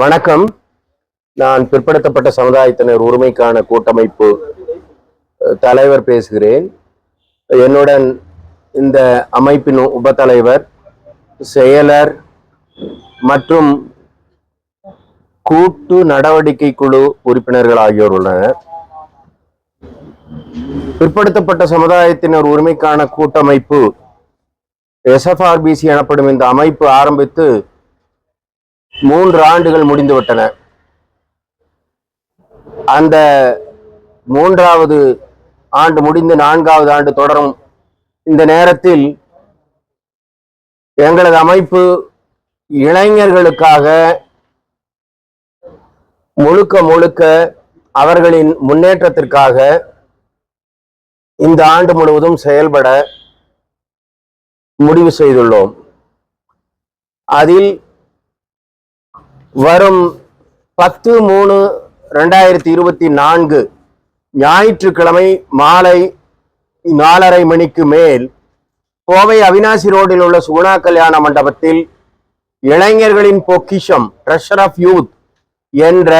வணக்கம். நான் பிற்படுத்தப்பட்ட சமுதாயத்தினர் உரிமைக்கான கூட்டமைப்பு தலைவர் பேசுகிறேன். என்னுடன் இந்த அமைப்பின் உபத்தலைவர் செயலர் மற்றும் கூட்டு நடவடிக்கை குழு உறுப்பினர்கள் ஆகியோர் உள்ளனர். பிற்படுத்தப்பட்ட சமுதாயத்தினர் உரிமைக்கான கூட்டமைப்பு எஸ்எஃப்ஆர்பிசி எனப்படும் இந்த அமைப்பு ஆரம்பித்து மூன்று ஆண்டுகள் முடிந்துவிட்டன. அந்த மூன்றாவது ஆண்டு முடிந்து நான்காவது ஆண்டு தொடரும் இந்த நேரத்தில் எங்களது அமைப்பு இளைஞர்களுக்காக முழுக்க முழுக்க அவர்களின் முன்னேற்றத்திற்காக இந்த ஆண்டு முழுவதும் செயல்பட முடிவு செய்துள்ளோம். அதில் வரும் பத்து மூணு ரெண்டாயிரத்தி இருபத்தி நான்கு ஞாயிற்றுக்கிழமை மாலை நாலரை மணிக்கு மேல் கோவை அவினாசி ரோடில் உள்ள சுகுணா கல்யாண மண்டபத்தில் இளைஞர்களின் பொக்கிஷம் ட்ரெஷர் ஆஃப் யூத் என்ற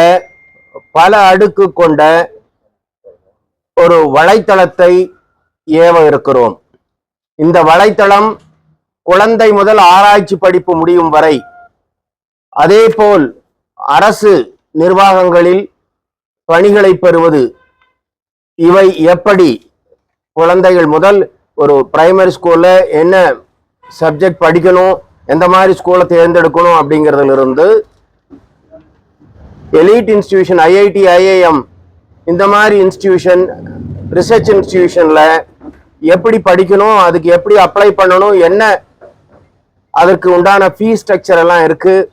பல அடுக்கு கொண்ட ஒரு வலைத்தளத்தை ஏவ இருக்கிறோம். இந்த வலைத்தளம் குழந்தை முதல் ஆராய்ச்சி படிப்பு முடியும் வரை அதேபோல் அரசு நிர்வாகங்களில் பணிகளை பெறுவது இவை எப்படி? குழந்தைகள் முதல் ஒரு பிரைமரி ஸ்கூல்ல என்ன சப்ஜெக்ட் படிக்கணும் எந்த மாதிரி ஸ்கூலை தேர்ந்தெடுக்கணும் அப்படிங்கிறதுல இருந்து எலீட் இன்ஸ்டிடியூஷன் ஐஐடி ஐஐஎம் இந்த மாதிரி இன்ஸ்டிடியூஷன் ரிசர்ச் இன்ஸ்டிடியூஷன்ல எப்படி படிக்கணும் அதுக்கு எப்படி அப்ளை பண்ணணும் என்ன அதற்கு உண்டான ஃபீஸ் ஸ்ட்ரக்சர் எல்லாம் இருக்குது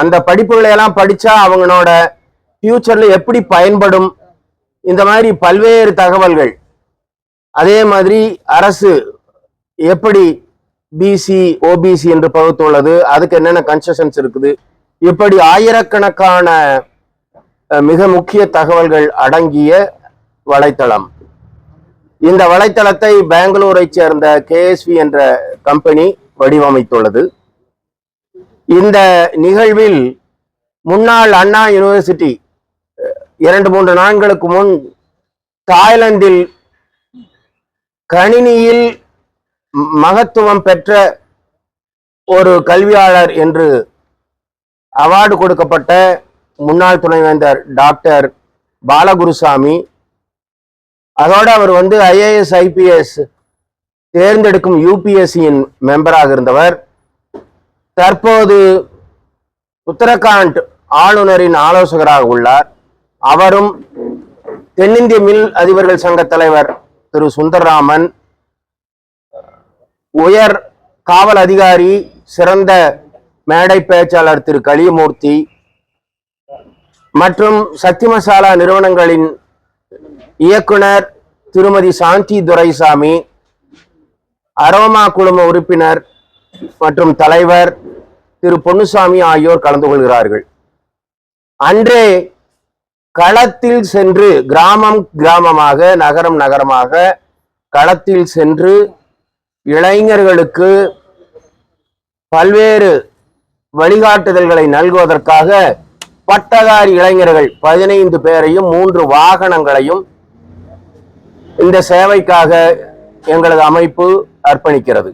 அந்த படிப்புகளை எல்லாம் படிச்சா அவங்களோட ஃபியூச்சர்ல எப்படி பயன்படும்? இந்த மாதிரி பல்வேறு தகவல்கள். அதே மாதிரி அரசு எப்படி பிசி ஓபிசி என்று பகுத்துள்ளது அதுக்கு என்னென்ன கன்செஷன்ஸ் இருக்குது? இப்படி ஆயிரக்கணக்கான மிக முக்கிய தகவல்கள் அடங்கிய வலைத்தளம். இந்த வலைத்தளத்தை பெங்களூரை சேர்ந்த கேஎஸ்வி என்ற கம்பெனி வடிவமைத்துள்ளது. இந்த நிகழ்வில் முன்னாள் அண்ணா யூனிவர்சிட்டி இரண்டு மூன்று நாட்களுக்கு முன் தாய்லாந்தில் கணினியில் மகத்துவம் பெற்ற ஒரு கல்வியாளர் என்று அவார்டு கொடுக்கப்பட்ட முன்னாள் துணைவேந்தர் டாக்டர் பாலகுருசாமி. அதோடு அவர் வந்து ஐஏஎஸ் ஐபிஎஸ் தேர்ந்தெடுக்கும் யூபிஎஸ்சியின் மெம்பராக இருந்தவர். தற்போது உத்தரகாண்ட் ஆளுநரின் ஆலோசகராக உள்ளார். அவரும் தென்னிந்திய மில் அதிபர்கள் சங்க தலைவர் திரு சுந்தரராமன் உயர் காவல் அதிகாரி சிறந்த மேடை பேச்சாளர் திரு கலியமூர்த்தி மற்றும் சக்தி மசாலா நிறுவனங்களின் இயக்குனர் திருமதி சாந்தி துரைசாமி அரோமா குழும உறுப்பினர் மற்றும் தலைவர் திரு பொன்னுசாமி ஆகியோர் கலந்து கொள்கிறார்கள். அன்றே களத்தில் சென்று கிராமம் கிராமமாக நகரம் நகரமாக களத்தில் சென்று இளைஞர்களுக்கு பல்வேறு வழிகாட்டுதல்களை நல்குவதற்காக பட்டதாரி இளைஞர்கள் பதினைந்து பேரையும் மூன்று வாகனங்களையும் இந்த சேவைக்காக எங்களது அமைப்பு அர்ப்பணிக்கிறது.